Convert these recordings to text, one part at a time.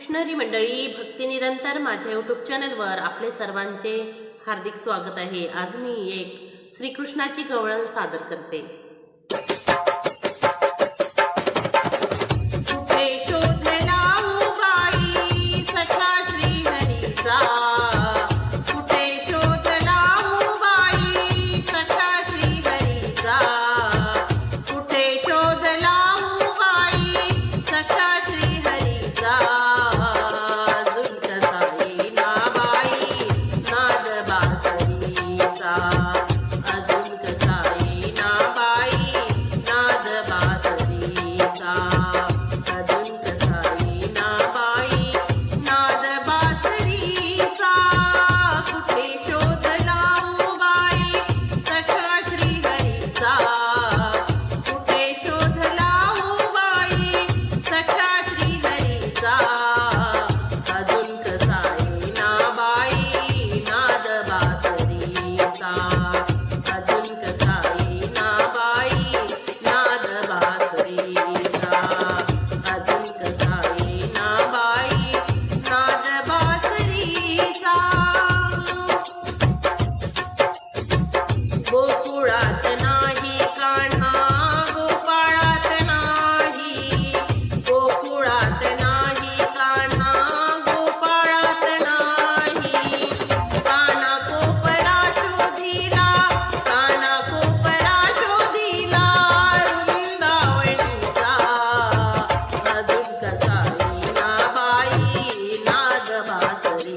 कृष्णरी मंडळी भक्ती निरंतर माझ्या यूट्यूब चॅनलवर आपले सर्वांचे हार्दिक स्वागत आहे. आज मी एक श्रीकृष्णाची गवळण सादर करते.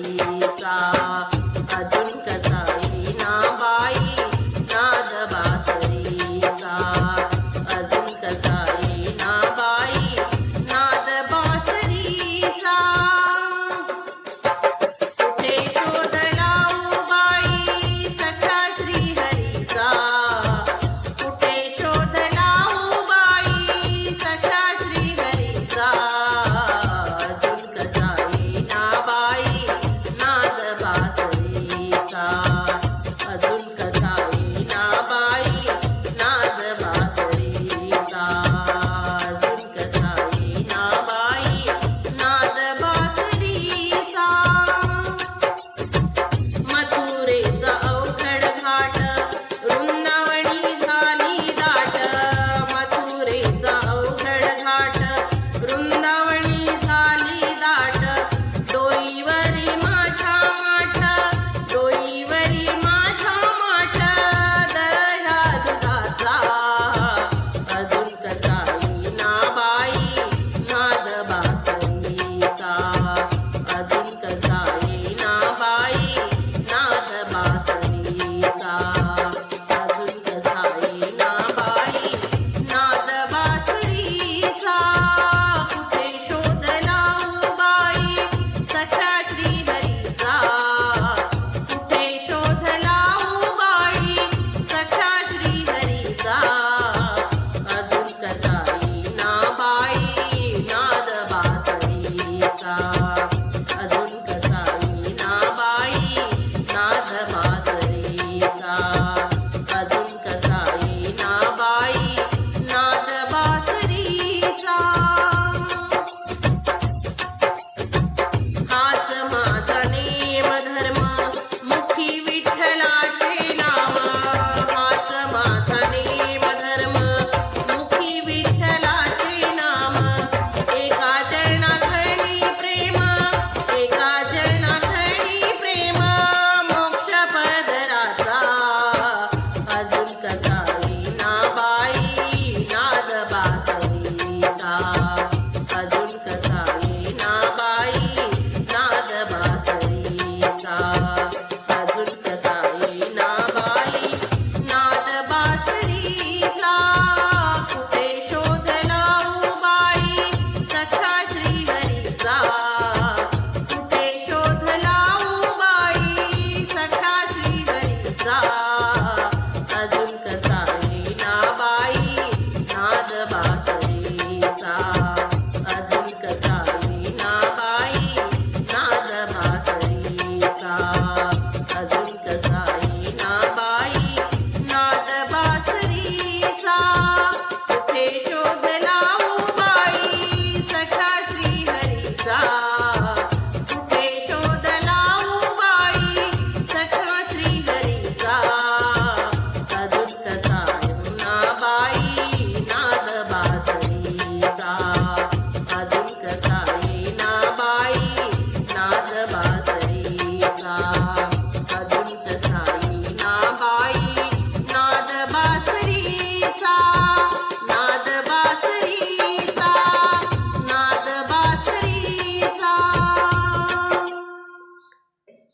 Allah